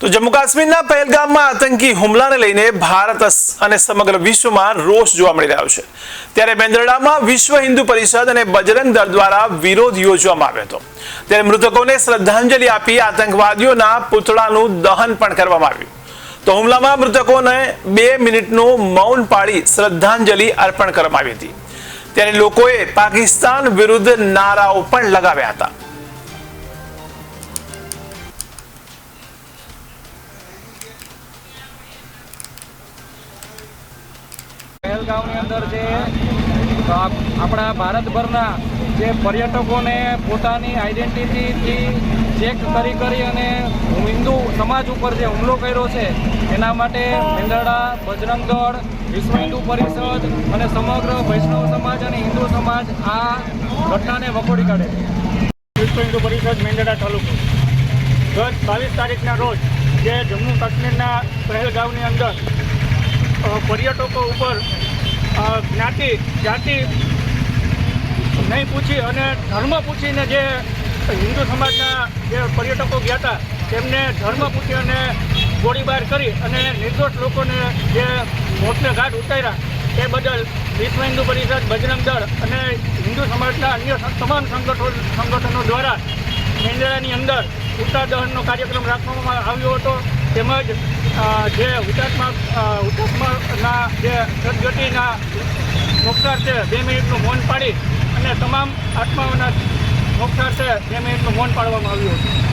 તો જમ્મુ કાશ્મીરના પહેલગામમાં આતંકી હુમલાને લઈને ભારત અને સમગ્ર વિશ્વમાં રોષ જોવા મળી રહ્યો છે. ત્યારે બેન્દ્રડામાં વિશ્વ હિન્દુ પરિષદ અને બજરંગ દળ દ્વારા વિરોધ યોજવામાં આવ્યો હતો. ત્યારે મૃતકોને શ્રદ્ધાંજલિ આપી આતંકવાદીઓના પૂતળાનું દહન પણ કરવામાં આવ્યું. તો હુમલામાં મૃતકોને બે મિનિટનું મૌન પાળી શ્રદ્ધાંજલિ અર્પણ કરવામાં આવી હતી. ત્યારે લોકોએ પાકિસ્તાન વિરુદ્ધ નારાઓ પણ લગાવ્યા હતા. પહેલગામની અંદર જે આપણા ભારતભરના જે પર્યટકોને પોતાની આઈડેન્ટિટીથી ચેક કરી કરી અને હિન્દુ સમાજ ઉપર જે હુમલો કર્યો છે, એના માટે મેંદરડા, બજરંગ દળ, વિશ્વ હિન્દુ પરિષદ અને સમગ્ર વૈષ્ણવ સમાજ અને હિન્દુ સમાજ આ ઘટનાને વખોડી કાઢે છે. વિશ્વ હિન્દુ પરિષદ મેંદરડા તાલુકો. ગત બાવીસ તારીખના રોજ જે જમ્મુ કાશ્મીરના પહેલગામની અંદર પર્યટકો ઉપર જ્ઞાતિ, જાતિ નહીં પૂછી અને ધર્મ પૂછીને જે હિન્દુ સમાજના જે પર્યટકો ગયા હતા, તેમને ધર્મ પૂછી અને ગોળીબાર કરી અને નિર્દોષ લોકોને જે મોતને ઘાટ ઉતાર્યા, તે બદલ વિશ્વ હિન્દુ પરિષદ, બજરંગ દળ અને હિન્દુ સમાજના અન્ય તમામ સંગઠનો સંગઠનો દ્વારા મેંદરાની અંદર ઉત્તાર દહનનો કાર્યક્રમ રાખવામાં આવ્યો હતો. તેમજ જે હુતાત્મા હુતાત્માના જે સદગતિના મોક્ષાર્થે બે મિનિટનું મૌન પાડી અને તમામ આત્માઓના મોક્ષાર્થે બે મિનિટનું મૌન પાડવામાં આવ્યું હતું.